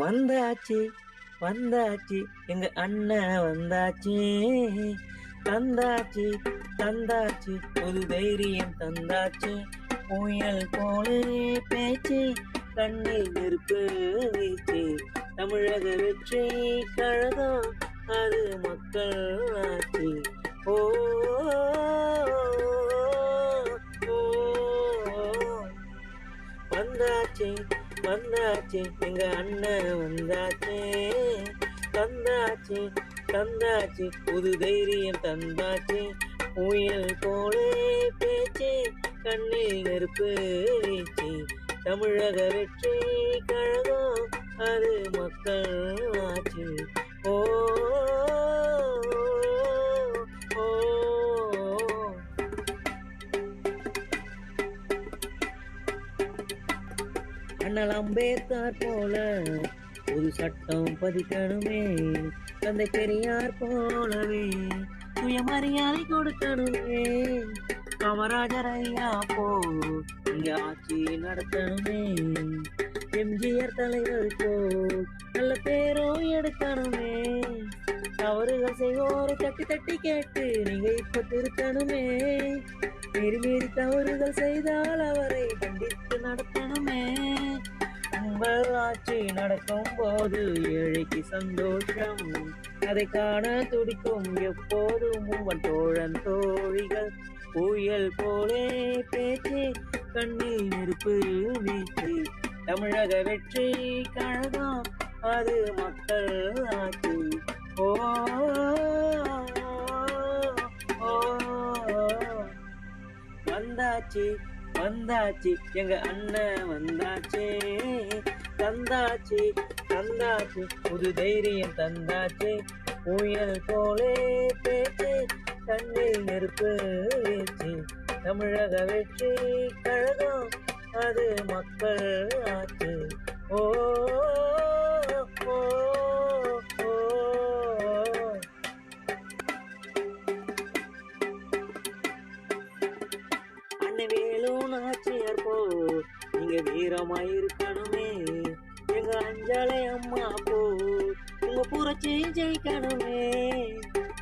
வந்தாச்சு வந்தாச்சு. எங்க அண்ணன் வந்தாச்சு. தந்தாச்சு தந்தாச்சு. ஒரு தைரியம் தந்தாச்சு. புயல் போல பேச்சு கண்ணில் நெருப்பு வீச்சு. தமிழக வெற்றி கழகம் அது மக்கள் ஆட்சி. ஓ ஓ, ஓ. வந்தாச்சு வந்தாச்சு எங்க அண்ணன் வந்தாச்சு. தந்தாச்சு தந்தாச்சு புது தைரியம் தந்தாச்சு. புயல் போலே பேச்சு கண்ணில் நெருப்பு வீச்சு. தமிழக வெற்றி கழகம் அது மக்கள் ஆச்சு. ஓ, அண்ணல் அம்பேத்கர் போல. ஒரு சட்டம் பதிக்கணுமே. தந்தை பெரியார் போலவே. சுயமரியாதை கொடுக்கணுமே. காமராஜர் ஐயா போ. இங்க ஆட்சி நடத்தணுமே. எம்ஜிஆர் தலைவர் போ. நல்ல பேரும் எடுக்கணுமே. தவறுகள் செய்வோரை தட்டி தட்டி கேட்டு நீங்க இப்ப திருத்தணுமே. மீறி மீறி தவறுகள் செய்தால் அவரை கண்டித்து நடத்தணுமே. உங்கள் ஆட்சி நடக்கும் போது ஏழைக்கு சந்தோஷம். அதை காண துடிக்கும் எப்போதும் உங்கள் தோழன் தோழிகள். புயல் போலே பேச்சு கண்ணில் நெருப்பு வீச்சு. தமிழக வெற்றி கழகம் அது மக்கள் ஆட்சி. ஓ வந்தாச்சு வந்தாச்சு. எங்க அண்ணன் வந்தாச்சு. தந்தாச்சு தந்தாச்சு. புது தைரியம் தந்தாச்சு. புயல் போலே பேச்சு கண்ணில் நெருப்பு வீச்சு. தமிழக வெற்றி கழகம் அது மக்கள் ஆச்சு. ஓ, அண்ணன் வேலு நாச்சியார் போ. நீங்க வீரமாயிருக்கணுமே எங்க அஞ்சாலை அம்மா போ. உங்க புரட்சி ஜெயிக்கணுமே.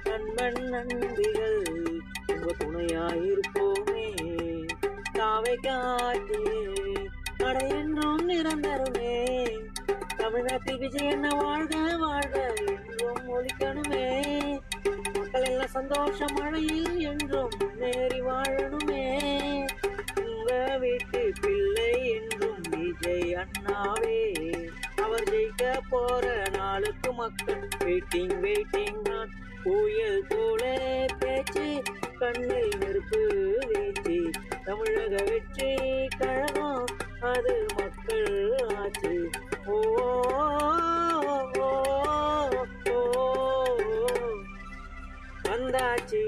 கண்மண் நம்பிகள் உங்க துணையாயிருப்போமே காவை காட்டி கடை என்றும் நிரந்தருமே. தமிழ்நாட்டில் விஜய் என்ன வாழ்க வாழ்க என்றும் ஒழிக்கணுமே. மக்கள் எல்லாம் சந்தோஷ மழையில் என்றும் முன்னேறி வாழணுமே. வீட்டு பிள்ளை என்றும் விஜய் அண்ணாவே. அவர் ஜெயிக்க போற நாளுக்கு மக்கள் வெயிட்டிங் வெயிட்டிங் தான். புயல் போல பேச்சு கண்ணில் நெருப்பு வீச்சு. தமிழக வெற்றி கழகம் அது மக்கள் ஆச்சு. ஓ வந்தாச்சு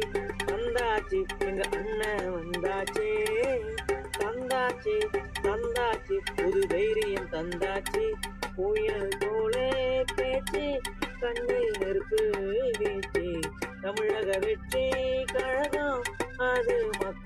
வந்தாச்சு. எங்க அண்ணன் வந்தாச்சே. தந்தாச்சு தந்தாச்சு புது தைரியம் தந்தாச்சு. புயல் போலே பேச்சு கண்ணில் நெருப்பு வீச்சு தமிழக வெற்றி கழகம் அது மக்கள்